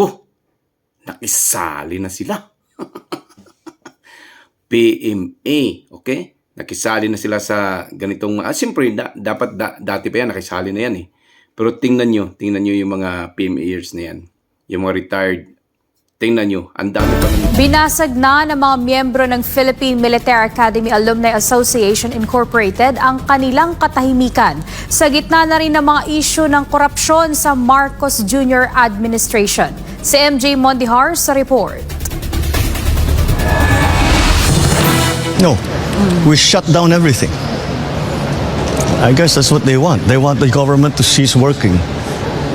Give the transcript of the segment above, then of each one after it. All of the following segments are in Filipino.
Naku, nakisali na sila. PMA, okay? Nakisali na sila sa ganitong, ah, siyempre, da, dapat da, dati pa yan, nakisali na yan eh. Pero tingnan nyo, tingnan nyo yung mga PMAers na yan. Yung mga retired, tingnan nyo, ang dami pa. Binasag na ng mga miyembro ng Philippine Military Academy Alumni Association Incorporated ang kanilang katahimikan sa gitna na rin ng mga isyu ng korupsyon sa Marcos Jr. administration. Si MJ Mondihar sa report. No, we shut down everything. I guess that's what they want. They want the government to cease working.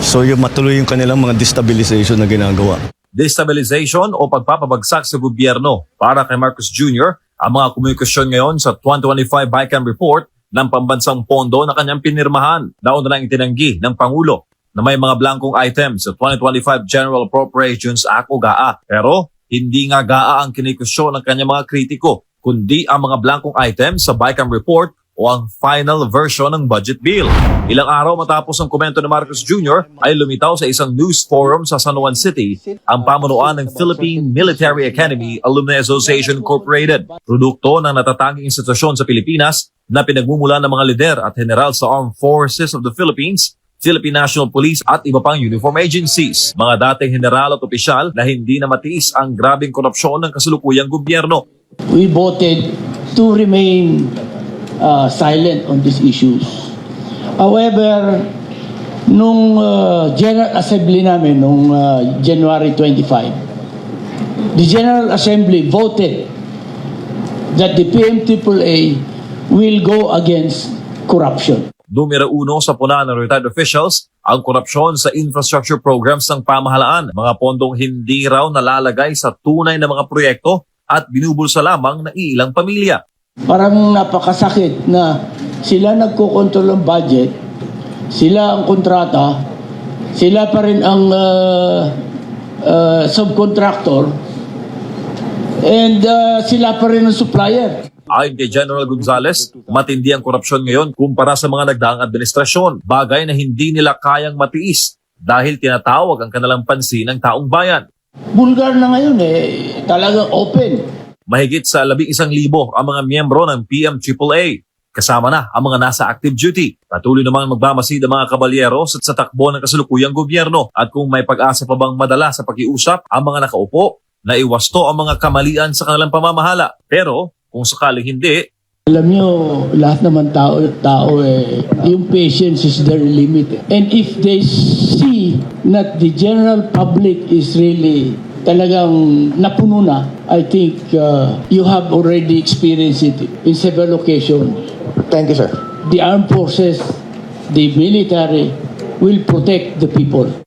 So yung matuloy yung kanilang mga destabilization na ginagawa. destabilization o pagpapabagsak sa gobyerno. Para kay Marcos Jr., ang mga komunikasyon ngayon sa 2025 BICAM report ng pambansang pondo na kanyang pinirmahan. Nauna nang itinanggi ng Pangulo na may mga blankong items sa 2025 General Appropriations Act o GAA. Pero hindi nga GAA ang kinikusyon ng kanyang mga kritiko, kundi ang mga blankong items sa BICAM report o ang final version ng budget bill. Ilang araw matapos ang komento ni Marcos Jr. ay lumitaw sa isang news forum sa San Juan City ang pamunuan ng Philippine Military Academy Alumni Association Incorporated, produkto ng natatanging institusyon sa Pilipinas na pinagmumula ng mga lider at general sa Armed Forces of the Philippines Philippine National Police at iba pang uniform agencies. Mga dating general at opisyal na hindi na matiis ang grabing korupsyon ng kasulukuyang gobyerno. we voted to remain uh, silent on these issues. However, nung uh, General Assembly namin, nung uh, January 25, the General Assembly voted that the PMAAA will go against corruption. Numero uno sa puna ng retired officials ang korupsyon sa infrastructure programs ng pamahalaan. Mga pondong hindi raw nalalagay sa tunay na mga proyekto at binubulsa lamang ng ilang pamilya. Parang napakasakit na sila nagkokontrol ng budget, sila ang kontrata, sila pa rin ang uh, uh, subcontractor, and uh, sila pa rin ang supplier. Ayon kay General Gonzales, matindi ang korupsyon ngayon kumpara sa mga nagdaang administrasyon, bagay na hindi nila kayang matiis dahil tinatawag ang kanilang pansin ng taong bayan. Bulgar na ngayon eh, talagang open. Mahigit sa labing isang libo ang mga miyembro ng PMAAA. Kasama na ang mga nasa active duty. Patuloy namang magmamasid ang mga kabalyero sa, sa takbo ng kasalukuyang gobyerno at kung may pag-asa pa bang madala sa pakiusap ang mga nakaupo na iwasto ang mga kamalian sa kanilang pamamahala. Pero kung sakaling hindi, Alam nyo, lahat naman tao, tao eh, yung patience is their limit. And if they see that the general public is really talagang napuno na, I think uh, you have already experienced it in several occasions. Thank you, sir. The armed forces, the military will protect the people.